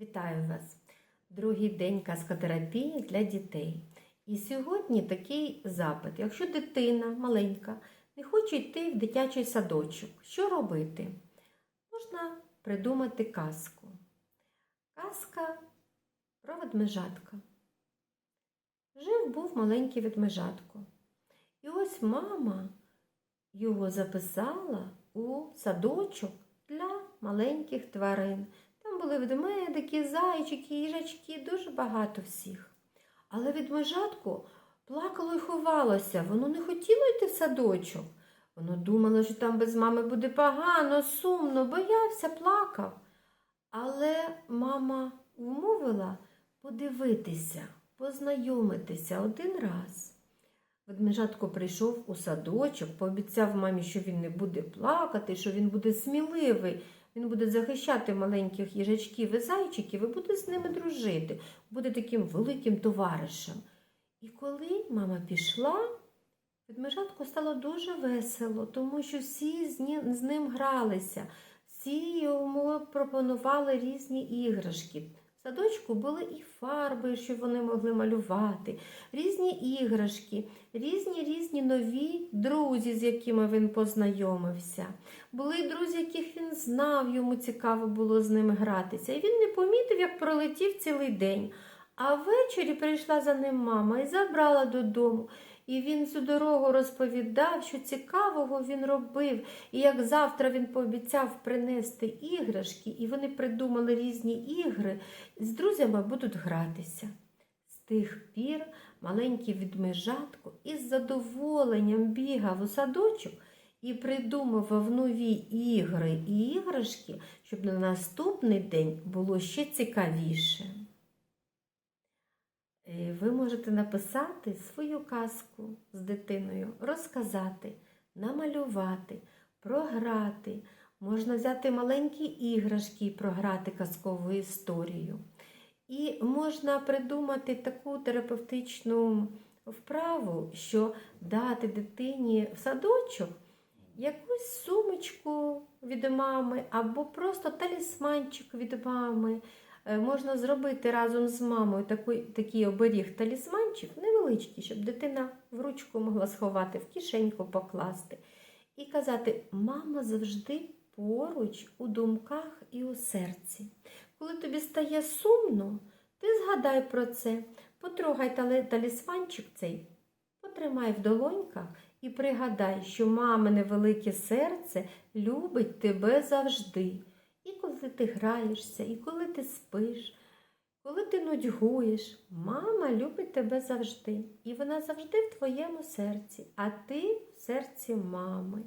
Вітаю вас! Другий день каскотерапії для дітей. І сьогодні такий запит. Якщо дитина маленька не хоче йти в дитячий садочок, що робити? Можна придумати казку. Казка про ведмежатка. Жив був маленький ведмежатко. І ось мама його записала у садочок для маленьких тварин. Були ведмедики, зайчики, їжачки, дуже багато всіх. Але ведмежатко плакало і ховалося, воно не хотіло йти в садочок. Воно думало, що там без мами буде погано, сумно, боявся, плакав. Але мама вмовила подивитися, познайомитися один раз. Ведмежатко прийшов у садочок, пообіцяв мамі, що він не буде плакати, що він буде сміливий, він буде захищати маленьких їжачків і зайчиків і буде з ними дружити, буде таким великим товаришем. І коли мама пішла, ведмежатку стало дуже весело, тому що всі з ним гралися, всі йому пропонували різні іграшки. Садочку були і фарби, що вони могли малювати, різні іграшки, різні різні нові друзі, з якими він познайомився. Були друзі, яких він знав, йому цікаво було з ними гратися. І він не помітив, як пролетів цілий день. А ввечері прийшла за ним мама і забрала додому. І він всю дорогу розповідав, що цікавого він робив, і як завтра він пообіцяв принести іграшки, і вони придумали різні ігри, з друзями будуть гратися. З тих пір маленький відмежатко із задоволенням бігав у садочок і придумував нові ігри і іграшки, щоб на наступний день було ще цікавіше. Е, Ви можете написати свою казку з дитиною, розказати, намалювати, програти. Можна взяти маленькі іграшки і програти казкову історію. І можна придумати таку терапевтичну вправу, що дати дитині в садочок якусь сумочку від мами або просто талісманчик від мами. Е, Можна зробити разом з мамою такий, такий оберіг талісманчик, невеличкий, щоб дитина в ручку могла сховати, в кишеньку покласти. І казати, мама завжди поруч у думках і у серці. Коли тобі стає сумно, ти згадай про це, потрогай талісманчик цей, потримай в долоньках і пригадай, що мамине велике серце любить тебе завжди. Коли ти граєшся, і коли ти спиш, коли ти нудьгуєш, мама любить тебе завжди. І вона завжди в твоєму серці, а ти в серці мами.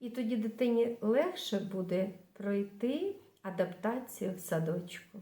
І тоді дитині легше буде пройти адаптацію в садочку.